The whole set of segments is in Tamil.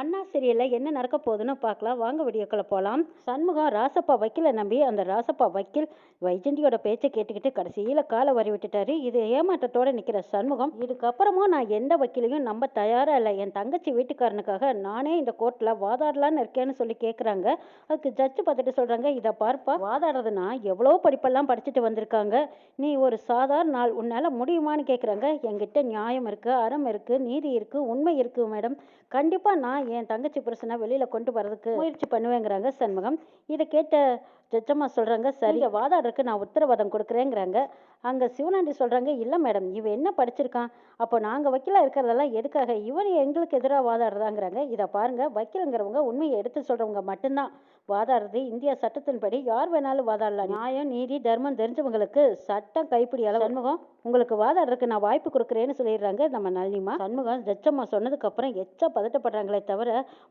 அண்ணா சீரியலில் என்ன நடக்க போகுதுன்னு பார்க்கலாம். வாங்க வீடியோக்களை போகலாம் சண்முகம் ராசப்பா வக்கீலை நம்பி அந்த ராசப்பா வக்கீல் வைஜந்தியோட பேச்சை கேட்டுக்கிட்டு கடைசியில் காலை வரி விட்டுட்டாரு. இது ஏமாற்றத்தோடு நிற்கிற சண்முகம். இதுக்கப்புறமும் நான் எந்த வக்கீலையும் நம்ப தயாராக இல்லை. என் தங்கச்சி வீட்டுக்காரனுக்காக நானே இந்த கோர்ட்டில் வாதாடலான்னு இருக்கேன்னு சொல்லி கேட்குறாங்க அதுக்கு ஜட்ஜு பார்த்துட்டு சொல்கிறாங்க இதை பார்ப்பா. வாதாடுறதுனா எவ்வளோ படிப்பெல்லாம் படிச்சுட்டு வந்திருக்காங்க. நீ ஒரு சாதாரண நாள் உன்னால் முடியுமான்னு கேட்குறாங்க என்கிட்ட நியாயம் இருக்குது அறம் இருக்குது நீதி இருக்குது உண்மை இருக்குது மேடம். கண்டிப்பாக நான் என் தங்கச்சி புருஷனை வெளியில் கொண்டு வரதுக்கு முயற்சி பண்ணுவேங்கிறாங்க சண்முகம். இதை கேட்ட ஜட்ஜம்மா சொல்கிறாங்க சரி வாதாடுறதுக்கு நான் உத்தரவாதம் கொடுக்குறேங்கிறாங்க. அங்கே சிவனாண்டி சொல்கிறாங்க இல்லை மேடம் இவன் என்ன படிச்சிருக்கான் அப்போ நாங்கள் வக்கீலாக இருக்கிறதெல்லாம் எதுக்காக? இவன் எங்களுக்கு எதிராக வாதாடுறதாங்கிறாங்க இதை பாருங்கள் வக்கீலுங்கிறவங்க உண்மையை எடுத்து சொல்கிறவங்க மட்டும்தான். வாதாடுறது இந்தியா சட்டத்தின்படி யார் வேணாலும் வாதாடலாம். நியாயம் நீதி தர்மம் தெரிஞ்சவங்களுக்கு சட்டம் கைப்பிடி அளவு. சண்முகம் உங்களுக்கு வாதாடுறதுக்கு நான் வாய்ப்பு கொடுக்குறேன்னு சொல்லிடுறாங்க நம்ம நளினிமா. சண்முகம் ஜட்ஜம்மா சொன்னதுக்கப்புறம் எச்சா பதட்டப்படுறாங்களே தவிர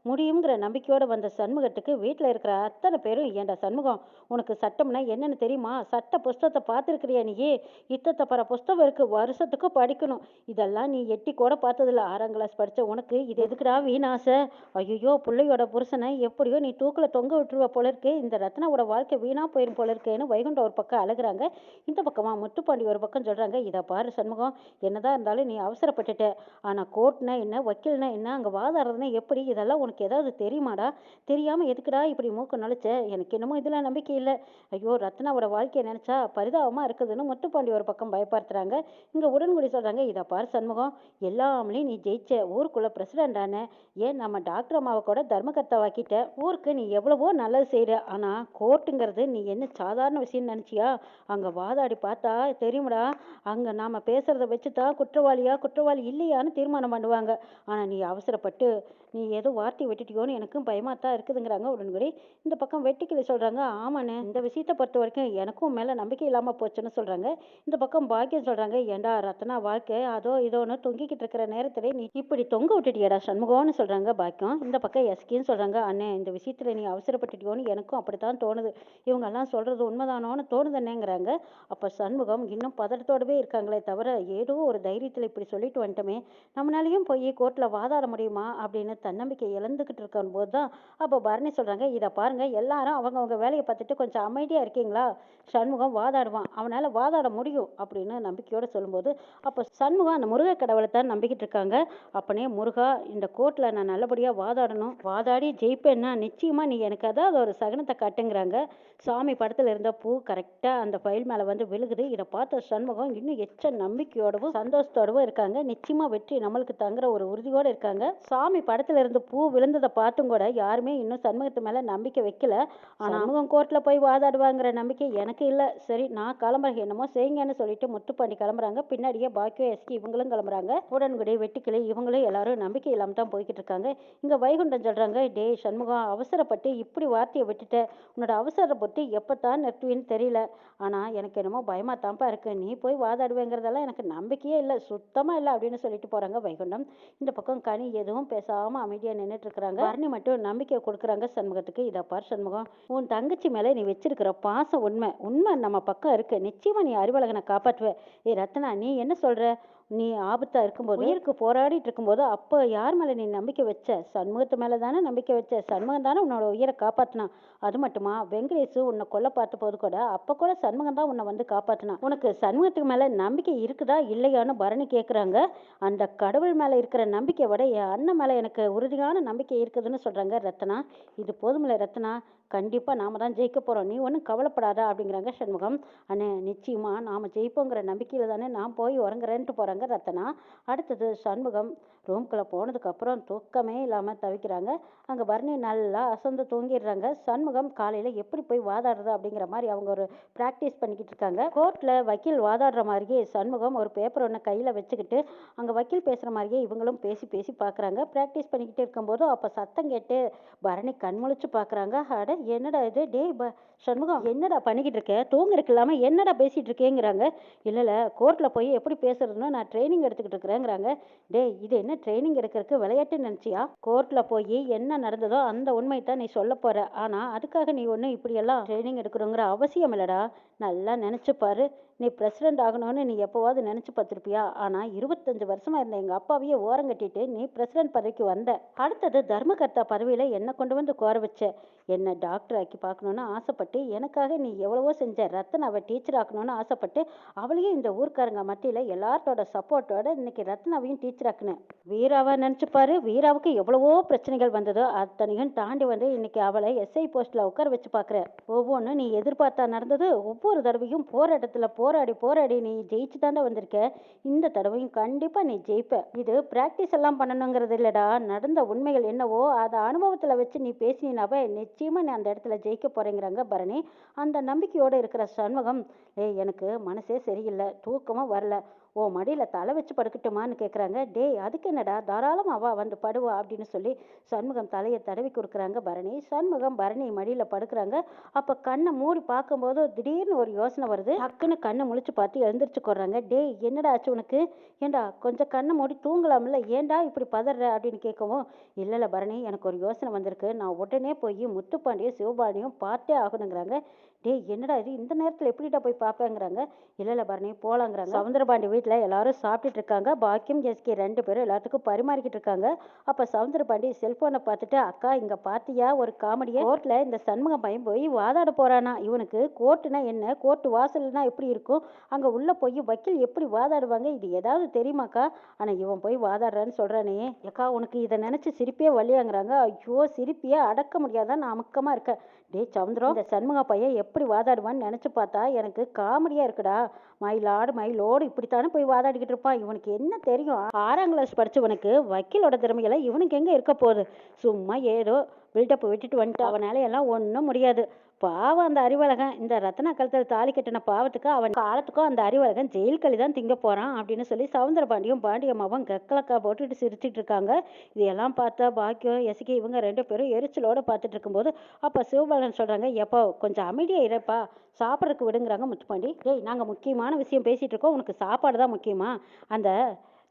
முடியுங்கிற நம்பிக்கையோடு வந்த சண்முகத்துக்கு வீட்டில் இருக்கிற அத்தனை பேரும் ஏண்டா சண்முகம் உனக்கு சட்டம்னா என்னன்னு தெரியுமா? சட்ட புஸ்தகத்தை பார்த்துருக்கிறியா நீயே? இத்தத்தை பர புஸ்தகம் இருக்கு வருஷத்துக்கு படிக்கணும். இதெல்லாம் நீ எட்டி கூட பார்த்ததில்ல. ஆறாம் கிளாஸ் படித்த உனக்கு இது எதுக்குடா வீணாசை? ஐயோ பிள்ளையோட புருஷனை எப்படியோ நீ தூக்கில் தொங்க விட்டுருவ போல இருக்கு. இந்த ரத்னாவோட வாழ்க்கை வீணாக போயிடும் போல இருக்கேன்னு வைகுண்டம் ஒரு பக்கம் அழுகுறாங்க. இந்த பக்கமாக முத்துப்பாண்டி ஒரு பக்கம் சொல்கிறாங்க இதை பாரு சண்முகம். என்னதான் இருந்தாலும் நீ அவசரப்பட்டுட்ட. ஆனா கோர்ட்னா என்ன வக்கீல்னா என்ன அங்க வாதாடுறதுனா எப்படி? இதெல்லாம் உனக்கு ஏதாவது தெரியுமாடா? தெரியாமல் எதுக்குடா இப்படி மூக்க நுழைச்ச? எனக்கு என்னமோ இதுல நம்பிக்கை இல்லை. ஐயோ ரத்னாவோட வாழ்க்கையை நினைச்சா பரிதாபமா இருக்குதுன்னு முத்துப்பாண்டி ஒரு பக்கம் பயப்படுத்துறாங்க. இங்க உடன்குடி சொல்றாங்க. இதை பாரு சண்முகம். எல்லாமே நீ ஜெயிச்ச ஊருக்குள்ள பிரசிடண்ட் ஆன ஏன் நம்ம டாக்டர் அம்மாவை கூட தர்மகர்த்தாவாக்கிட்ட? ஊருக்கு நீ எவ்வளவோ நல்லது செய்யற ஆனா கோர்ட்டுங்கிறது நீ என்ன சாதாரண விஷயம் நினைச்சியா? அங்க வாதாடி பார்த்தா தெரியுமடா. அங்கே நாம் பேசுகிறத வச்சு தான் குற்றவாளியா குற்றவாளி இல்லையான்னு தீர்மானம் பண்ணுவாங்க. ஆனால் நீ அவசரப்பட்டு நீ ஏதோ வார்த்தை விட்டுட்டியோன்னு எனக்கும் பயமாக தான் இருக்குதுங்கிறாங்க உடனுக்குடி இந்த பக்கம் வெட்டிக்கிளி சொல்கிறாங்க ஆமாண்ணே இந்த விஷயத்தை பொறுத்த வரைக்கும் எனக்கும் மேலே நம்பிக்கை இல்லாமல் போச்சுன்னு சொல்கிறாங்க இந்த பக்கம் பாக்கியம் சொல்கிறாங்க ஏண்டா ரத்னா வாழ்க்கை அதோ இதோன்னு தொங்கிக்கிட்டு இருக்கிற நேரத்தில் நீ இப்படி தொங்க விட்டுட்டியடா சண்முகம்னு சொல்கிறாங்க பாக்கியம். இந்த பக்கம் எஸ்கின்னு சொல்கிறாங்க அண்ணே இந்த விஷயத்தில் நீ அவசரப்பட்டுட்டியோன்னு எனக்கும் அப்படித்தான் தோணுது. இவங்கெல்லாம் சொல்கிறது உண்மைதானோன்னு தோணுதுன்னேங்கிறாங்க அப்போ சண்முகம் இன்னும் பதட்டத்தோடவே இருக்காங்களே தவிர ஏதோ ஒரு தைரியத்தில் இப்படி சொல்லிட்டு வந்துட்டோமே நம்மளாலையும் போய் கோர்ட்டில் வாதாட முடியுமா? அப்படின்னு தன்னம்பிக்கை இழந்துக்கிட்டு இருக்கும் போது தான் அப்போ பரணி சொல்கிறாங்க இதை பாருங்கள் எல்லாரும் அவங்கவுங்க வேலையை பார்த்துட்டு கொஞ்சம் அமைதியாக இருக்கீங்களா? சண்முகம் வாதாடுவான் அவனால் வாதாட முடியும் அப்படின்னு நம்பிக்கையோடு சொல்லும்போது அப்போ சண்முகம் அந்த முருக கடவுளை தான் நம்பிக்கிட்டு இருக்காங்க. அப்பனே முருகா இந்த கோர்ட்டில் நான் நல்லபடியாக வாதாடணும். வாதாடி ஜெயிப்பேன்னா நிச்சயமாக நீ எனக்கு அதாவது ஒரு சகனத்தை காட்டுங்கிறாங்க. சாமி படத்தில் இருந்த பூ கரெக்டாக அந்த ஃபைல் மேலே வந்து விழுகுது. இதை பார்த்த சண்முகம் இன்னும் எச்ச நம்பிக்கையோடவும் சந்தோஷத்தோடவும் இருக்காங்க. நிச்சயமா வெற்றி நம்மளுக்கு தங்குற ஒரு உறுதியோட இருக்காங்க. சாமி படத்துல இருந்து பூ விழுந்ததை பார்த்தும் கூட யாருமே இன்னும் சண்முகத்து மேல நம்பிக்கை வைக்கல. ஆனா சண்முகம் கோர்ட்ல போய் வாதாடுவாங்கிற நம்பிக்கை எனக்கு இல்ல. சரி நான் கிளம்புறேன். என்னமோ செய்யுங்கன்னு சொல்லிட்டு முத்துப்பாண்டி கிளம்புறாங்க. பின்னாடியே பாக்கியம் எஸ்கி இவங்களும் கிளம்புறாங்க. உடன்குடி வெட்டுக்கிளி இவங்களும் எல்லாரும் நம்பிக்கை இல்லாம தான் போய்கிட்டு இருக்காங்க. இங்க வைகுண்டம் சொல்றாங்க டேய் சண்முகம் அவசரப்பட்டு இப்படி வார்த்தையை விட்டுட்ட. உன்னோட அவசரப்பட்டு எப்பத்தான் நிறுத்துவேன்னு தெரியல. ஆனா எனக்கு என்னமோ பயமா தான்ப்பா இருக்கு. நீ போய் வாதாடுவேங்கிறதெல்லாம் எனக்கு நம்பிக்கையே இல்லை. சுத்தமா இல்லை அப்படின்னு சொல்லிட்டு போறாங்க வைகுண்டம். இந்த பக்கம் கனி எதுவும் பேசாம அமைதியாக நின்னுட்டு இருக்கிறாங்க பரணி மட்டும் நம்பிக்கை கொடுக்குறாங்க சண்முகத்துக்கு. இதை பார் சண்முகம் உன் தங்கச்சி மேலே நீ வச்சிருக்கிற பாசம் உண்மை. உண்மை நம்ம பக்கம் இருக்கு. நிச்சயமா நீ அறிவழகனை காப்பாற்றுவ. ஏ ரத்னா நீ என்ன சொல்ற? நீ ஆபத்தா இருக்கும்போது உயிருக்கு போராடிட்டு இருக்கும்போது அப்போ யார் மேல நீ நம்பிக்கை வச்ச? சண்முகத்து மேல தானே நம்பிக்கை வச்ச? சண்முகம் தானே உன்னோட உயிரை காப்பாத்தினான் அது மட்டுமா? வெங்கடேஷ் உன்னை கொல்ல பார்த்த போது கூட அப்ப கூட சண்முகம் தான் உன்னை வந்து காப்பாத்தினான் உனக்கு சண்முகத்துக்கு மேல நம்பிக்கை இருக்குதா? இல்லையான்னு பரணி கேட்குறாங்க அந்த கடவுள் மேல இருக்கிற நம்பிக்கையை விட என் அண்ணன் மேல எனக்கு உறுதியான நம்பிக்கை இருக்குதுன்னு சொல்றாங்க ரத்னா. இது போதுமில்ல ரத்னா. கண்டிப்பா நாம தான் ஜெயிக்க போறோம். நீ ஒன்றும் கவலைப்படாத அப்படிங்கிறாங்க சண்முகம். அண்ணே நிச்சயமா நாம ஜெயிப்போங்கிற நம்பிக்கையில தானே நான் போய் உறங்குறேன்ட்டு போகிறாங்க ரத்தனா. அடுத்தது சண்முகம். ரூம்குள்ளே போனதுக்கப்புறம் தூக்கமே இல்லாமல் தவிக்கிறாங்க. அங்கே பரணி நல்லா அசந்து தூங்கிடுறாங்க. சண்முகம் காலையில் எப்படி போய் வாதாடுறது அப்படிங்கிற மாதிரி அவங்க ஒரு ப்ராக்டிஸ் பண்ணிக்கிட்டு இருக்காங்க. கோர்ட்டில் வக்கீல் வாதாடுற மாதிரியே சண்முகம் ஒரு பேப்பர் ஒன்று கையில் வச்சுக்கிட்டு அங்கே வக்கீல் பேசுகிற மாதிரியே இவங்களும் பேசி பேசி பார்க்குறாங்க ப்ராக்டிஸ் பண்ணிக்கிட்டு இருக்கும்போது அப்போ சத்தம் கேட்டு பரணி கண்முழிச்சு பார்க்குறாங்க அட என்னடா இது? டேய் ப சண்முகம் என்னடா பண்ணிக்கிட்டு இருக்க? தூங்குறதுக்கு இல்லாமல் என்னடா பேசிகிட்டு இருக்கேங்கிறாங்க. இல்லை இல்லை கோர்ட்டில் போய் எப்படி பேசுறதுன்னு நான் ட்ரைனிங் எடுத்துக்கிட்டு இருக்கிறேங்கிறாங்க. டேய் இது என்ன ட்ரைனிங் எடுக்கிறதுக்கு விளையாட்டு நினச்சியா? கோர்ட்டில் போய் என்ன நடந்ததோ அந்த உண்மை தான் நீ சொல்ல போகிற ஆனால் அதுக்காக நீ ஒன்றும் இப்படியெல்லாம் ட்ரைனிங் எடுக்கணுங்கிற அவசியம் இல்லைடா. நல்லா நினச்சி பாரு. நீ பிரசிடெண்ட் ஆகணும்னு நீ எப்போவாவது நினச்சி பார்த்துருப்பியா? ஆனால் இருபத்தஞ்சு வருஷமாக இருந்த எங்கள் அப்பாவையே ஓரங்கட்டிட்டு நீ பிரசிடெண்ட் பதவிக்கு வந்த. அடுத்தது தர்மகர்த்தா பதவியில் என்னை கொண்டு வந்து கோர வச்ச. என்னை டாக்டர் ஆக்கி பார்க்கணுன்னு ஆசைப்பட்டு எனக்காக நீ எவ்வளவோ செஞ்ச ரத்னாவை டீச்சர் ஆக்கணும்னு ஆசைப்பட்டு அவளையும் இந்த ஊர்க்காரங்க மத்தியில் எல்லார்ட்டோட சப்போர்ட்டோட இன்னைக்கு ரத்னாவையும் டீச்சர் ஆக்குனேன் வீராவை நினச்சிப்பாரு வீராவுக்கு எவ்வளவோ பிரச்சனைகள் வந்ததோ அத்தனையும் தாண்டி வந்து இன்னைக்கு அவளை எஸ்ஐ போஸ்ட்டில் உட்கார வச்சு பார்க்குற. ஒவ்வொன்றும் நீ எதிர்பார்த்தா நடந்தது ஒவ்வொரு ஒவ்வொரு தடவையும் போராட்டத்தில் போராடி போராடி நீ ஜெயிச்சு தாண்டா வந்திருக்க. இந்த தடவையும் கண்டிப்பாக நீ ஜெயிப்ப. இது ப்ராக்டிஸ் எல்லாம் பண்ணணுங்கிறது இல்லடா. நடந்த உண்மைகள் என்னவோ அதை அனுபவத்தில் வச்சு நீ பேசினாவே நிச்சயமாக நீ அந்த இடத்துல ஜெயிக்க போகிறேங்கிறாங்க பரணி. அந்த நம்பிக்கையோடு இருக்கிற சண்முகம் ஏய் எனக்கு மனசே சரியில்லை. தூக்கமும் வரல. ஓ மடியில் தலை வச்சு படுக்கட்டுமான்னு கேட்குறாங்க டேய் அதுக்கு என்னடா? தாராளமாக வா வந்து படுவா அப்படின்னு சொல்லி சண்முகம் தலையை தடவி கொடுக்குறாங்க பரணி. சண்முகம் பரணி மடியில் படுக்கிறாங்க. அப்போ கண்ணை மூடி பார்க்கும்போது திடீர்னு ஒரு யோசனை வருது. டக்குன்னு கண்ணை முழிச்சு பார்த்து எழுந்திரிச்சு கொடுறாங்க டேய் என்னடா ஆச்சு உனக்கு? ஏண்டா கொஞ்சம் கண்ணை மூடி தூங்கலாம்ல? ஏன்டா இப்படி பதற? அப்படின்னு கேட்கவும் இல்லை இல்லை பரணி எனக்கு ஒரு யோசனை வந்திருக்கு. நான் உடனே போய் முத்துப்பாண்டியும் சிவபாண்டியும் பார்த்தே ஆகணுங்கிறாங்க. டேய் என்னடா இது? இந்த நேரத்தில் எப்படிடா போய் பார்ப்பேங்கிறாங்க இல்லை இல்லை பரணி போகலாங்கிறாங்க சவுந்தரபாண்டி வீட்டில் எல்லாரும் சாப்பிட்டுட்டு இருக்காங்க. பாக்கியம் ஜெஸ்கி ரெண்டு பேரும் எல்லாத்துக்கும் பரிமாறிக்கிட்டு இருக்காங்க. அப்போ சவுந்தரபாண்டி செல்ஃபோனை பார்த்துட்டு அக்கா இங்கே பார்த்தியா ஒரு காமெடியை? கோர்ட்டில் இந்த சண்முகம் பையன் போய் வாதாட போகிறானா இவனுக்கு கோர்ட்டுனா என்ன? கோர்ட்டு வாசல்னா எப்படி இருக்கும்? அங்கே உள்ளே போய் வக்கீல் எப்படி வாதாடுவாங்க? இது ஏதாவது தெரியுமாக்கா? ஆனால் இவன் போய் வாதாடுறான்னு சொல்கிறானே அக்கா உனக்கு இதை நினச்சி சிரிப்பே வழியாங்கிறாங்க ஐயோ சிரிப்பியே? அடக்க முடியாதான் நான் அமுக்கமாக இருக்கேன். டேய் சந்திரம் இந்த சண்முக பையன் எப்படி வாதாடுவான்னு நினச்சி பார்த்தா எனக்கு காமெடியாக இருக்குடா. மயிலாடு மயிலோடு இப்படித்தானே போய் வாதாடிக்கிட்டு இருப்பான். இவனுக்கு என்ன தெரியும்? ஆறாம் கிளாஸ் படித்தவனுக்கு வக்கீலோட திறமையெல்லாம் இவனுக்கு எங்கே இருக்க போகுது? சும்மா ஏதோ பில்டப் விட்டுட்டு வந்துட்டு அவனால எல்லாம் ஒன்றும் முடியாது. பாவம் அந்த அறிவழகன். இந்த ரத்னா கழுத்தில் தாலி கட்டின பாவத்துக்கு அவன் காலத்துக்கும் அந்த அறிவழகன் ஜெயில் களி தான் திங்க போகிறான் அப்படின்னு சொல்லி சவுந்தர பாண்டியும் பாண்டியம்மாவும் கக்கலக்கா போட்டுட்டு சிரிச்சிட்டு இருக்காங்க. இதையெல்லாம் பார்த்தா பாக்கியம் எசகி இவங்க ரெண்டு பேரும் எரிச்சலோட பார்த்துட்டு இருக்கும்போது அப்போ சிவபாலன் சொல்கிறாங்க எப்போ கொஞ்சம் அமைதியாக இருப்பா. சாப்பிட்றதுக்கு விடுங்கிறாங்க முத்துப்பாண்டி. டேய் நாங்கள் முக்கியமான விஷயம் பேசிகிட்டு இருக்கோம். உனக்கு சாப்பாடு தான் முக்கியமா? அந்த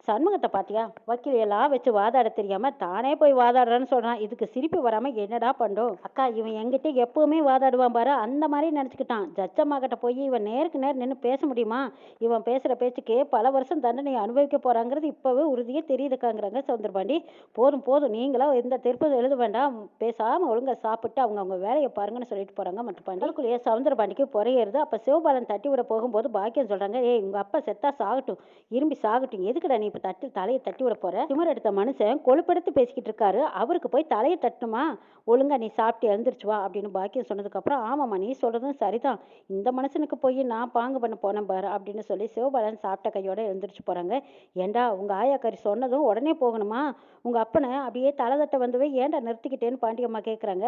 சண்முகத்தை பார்த்தியா வக்கீல் எல்லாம் வச்சு வாதாட தெரியாம தானே போய் வாதாடுறேன்னு சொல்றான். இதுக்கு சிரிப்பு வராம என்னடா பண்ணும் அக்கா இவன் என்கிட்ட எப்பவுமே வாதாடுவான் பாரு. அந்த மாதிரி நினச்சிக்கிட்டான். ஜட்ஜம்மா கிட்ட போய் இவன் நேருக்கு நேர் நின்று பேச முடியுமா? இவன் பேசுற பேச்சுக்கே பல வருஷம் தண்டனை அனுபவிக்க போறாங்கிறது இப்பவே உறுதியே தெரியுதுக்காங்கிறாங்க சவுந்தரபாண்டி போதும் போதும். நீங்களா எந்த திருப்பதி எழுத வேண்டாம். பேசாம ஒழுங்காக சாப்பிட்டு அவங்க அவங்க வேலையை பாருங்கன்னு சொல்லிட்டு போறாங்க மற்றபாண்டி அதுக்குள்ளேயே சவுந்தரபாண்டிக்கு புறையேறுது. அப்ப சிவபாலன் தட்டி விட போகும்போது பாக்கியம் சொல்றாங்க ஏய் உங்க அப்பா செத்தா சாகட்டும். இரும்பி சாகட்டும். எதுக்குடா நீ இப்போ தட்டி தலையை தட்டி விட போற. திமர் எடுத்த மனுஷன் கொழுப்படுத்து பேசிக்கிட்டு இருக்காரு. அவருக்கு போய் தலையை தட்டுமா ஒழுங்கா நீ சாப்பிட்டு எழுந்திரிச்சு வா அப்படின்னு பாக்கியம் சொன்னதுக்கப்புறம் ஆமாம்மா நீ சொல்றதும் சரிதான். இந்த மனுஷனுக்கு போய் நான் பாங்கு பண்ண போனேன் பாரு அப்படின்னு சொல்லி சிவபாலன் சாப்பிட்ட கையோட எழுந்திரிச்சு போறாங்க. ஏண்டா உங்க ஆயாக்காரி சொன்னதும் உடனே போகணுமா? உங்க அப்பனை அப்படியே தலை தட்ட வந்தவே ஏன்டா நிறுத்திக்கிட்டேன்னு பாண்டியம்மா கேட்குறாங்க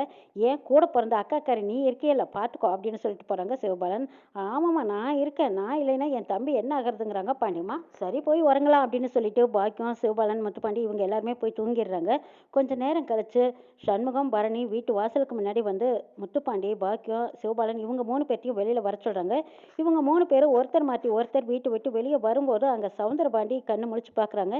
ஏன் கூட பிறந்த அக்காக்காரி நீ இருக்கியல்ல பார்த்துக்கோ அப்படின்னு சொல்லிட்டு போறாங்க சிவபாலன். ஆமாம்மா நான் இருக்கேன். நான் இல்லைன்னா என் தம்பி என்ன ஆகிறதுங்கிறாங்க பாண்டியம்மா. சரி போய் உறங்கலாம் அப்படின்னு சொல்லிட்டு பாக்கியம் சிவபாலன் முத்துப்பாண்டி இவங்க எல்லாருமே போய் தூங்கிடுறாங்க. கொஞ்ச நேரம் கழிச்சு சண்முகம் பரணி வீட்டு வாசலுக்கு முன்னாடி வந்து முத்துப்பாண்டி பாக்கியம் சிவபாலன் இவங்க மூணு பேர்த்தையும் வெளியில வர சொல்றாங்க. இவங்க மூணு பேரும் ஒருத்தர் மாற்றி ஒருத்தர் வீட்டு விட்டு வெளியே வரும்போது அங்க சவுந்தரபாண்டி கண்ணு முழிச்சு பார்க்குறாங்க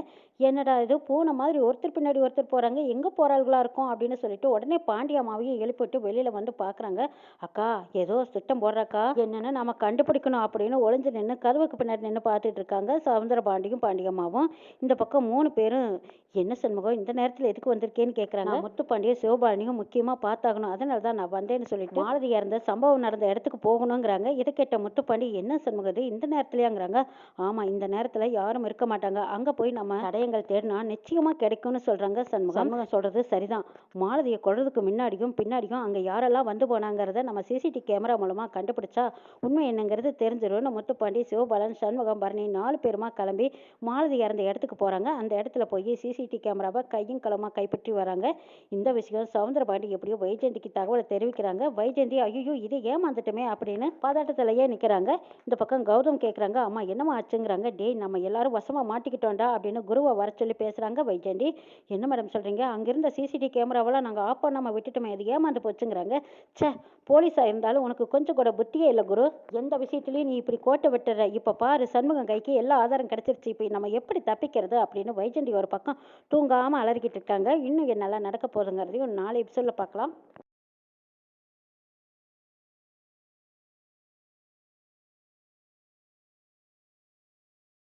என்னடா இது? பூனை மாதிரி ஒருத்தர் பின்னாடி ஒருத்தர் போறாங்க. எங்க போறாள்களா இருக்கும்? அப்படின்னு சொல்லிட்டு உடனே பாண்டியம்மாவையும் எழுப்பிட்டு வெளியில வந்து பார்க்குறாங்க அக்கா ஏதோ திட்டம் போடுறாக்கா? என்னன்னு நம்ம கண்டுபிடிக்கணும்? அப்படின்னு ஒளிஞ்சு நின்று கதவுக்கு பின்னாடி நின்று பார்த்துட்டு இருக்காங்க சவுந்தரபாண்டியும் பாண்டியம்மாவும் இந்த பக்கம் மூணு பேரும் என்ன சண்முகம் இந்த நேரத்தில் எதுக்கு வந்திருக்கேன்னு கேட்குறாங்க முத்துப்பாண்டியும் சிவபாண்டியும் முக்கியமாக பார்த்தாகணும். அதனால தான் நான் வந்தேன்னு சொல்லிட்டு மாலதி இறந்த சம்பவம் நடந்த இடத்துக்கு போகணுங்கிறாங்க. இதை கேட்ட முத்துப்பாண்டி என்ன சண்முகம் இது? இந்த நேரத்துலயாங்கிறாங்க. ஆமாம் இந்த நேரத்தில் யாரும் இருக்க மாட்டாங்க. அங்கே போய் நம்ம தடயங்கள் தேடினா நிச்சயமாக கிடைக்கும்னு சொல்கிறாங்க சண்முகம். சண்முகம் சொல்கிறது சரிதான். மாலதியை கொள்றதுக்கு முன்னாடியும் பின்னாடியும் அங்கே யாரெல்லாம் வந்து போனாங்கிறத நம்ம சிசிடிவி கேமரா மூலமாக கண்டுபிடிச்சா உண்மை என்னங்கிறது தெரிஞ்சிரும்னு முத்துப்பாண்டி சிவபாலன் சண்முகம் பரணி நாலு பேருமா கிளம்பி மாலதி இறந்த இடத்துக்கு போகிறாங்க அந்த இடத்துல போய் சிசிடி கேமராவை கையும் களமாக கைப்பற்றி வராங்க. இந்த விஷயம் சவுந்தரபாண்டி எப்படியோ வைஜெயந்திக்கு தகவலை தெரிவிக்கிறாங்க. வைஜெயந்தி ஐயோ இது ஏமாந்துட்டோமே அப்படின்னு பாதாட்டத்திலேயே நிற்கிறாங்க இந்த பக்கம் கௌதம் கேட்குறாங்க அம்மா என்னம்மா ஆச்சுங்கிறாங்க. டேய் நம்ம எல்லாரும் வசமாக மாட்டிக்கிட்டோம்டா அப்படின்னு குருவை வர சொல்லி பேசுகிறாங்க வைஜெயந்தி. என்ன மேடம் சொல்கிறீங்க அங்கிருந்த சிசிடிவி கேமராவெல்லாம் நாங்கள் ஆஃப் பண்ணாமல் விட்டுட்டோமே அது ஏமாந்து போச்சுங்கிறாங்க. ச்சே போலீஸாக இருந்தாலும் உனக்கு கொஞ்சம் கூட புத்தியே இல்லை குரு. எந்த விஷயத்துலையும் நீ இப்படி கோட்டை விட்டுற. இப்போ பாரு சண்முகம் கைக்கு எல்லா ஆதாரம் கிடைச்சிருச்சு. இப்போ நம்ம எப்படி தப்பிக்கிறது? அப்படின்னு வைஜெயந்தி ஒரு பக்கம் தூங்காமல் அலறிக்கிட்டு இருக்காங்க. இன்னும் என்னெல்லாம் நடக்க போகுதுங்கிறதையும் நாளை எபிசோடில் பார்க்கலாம்.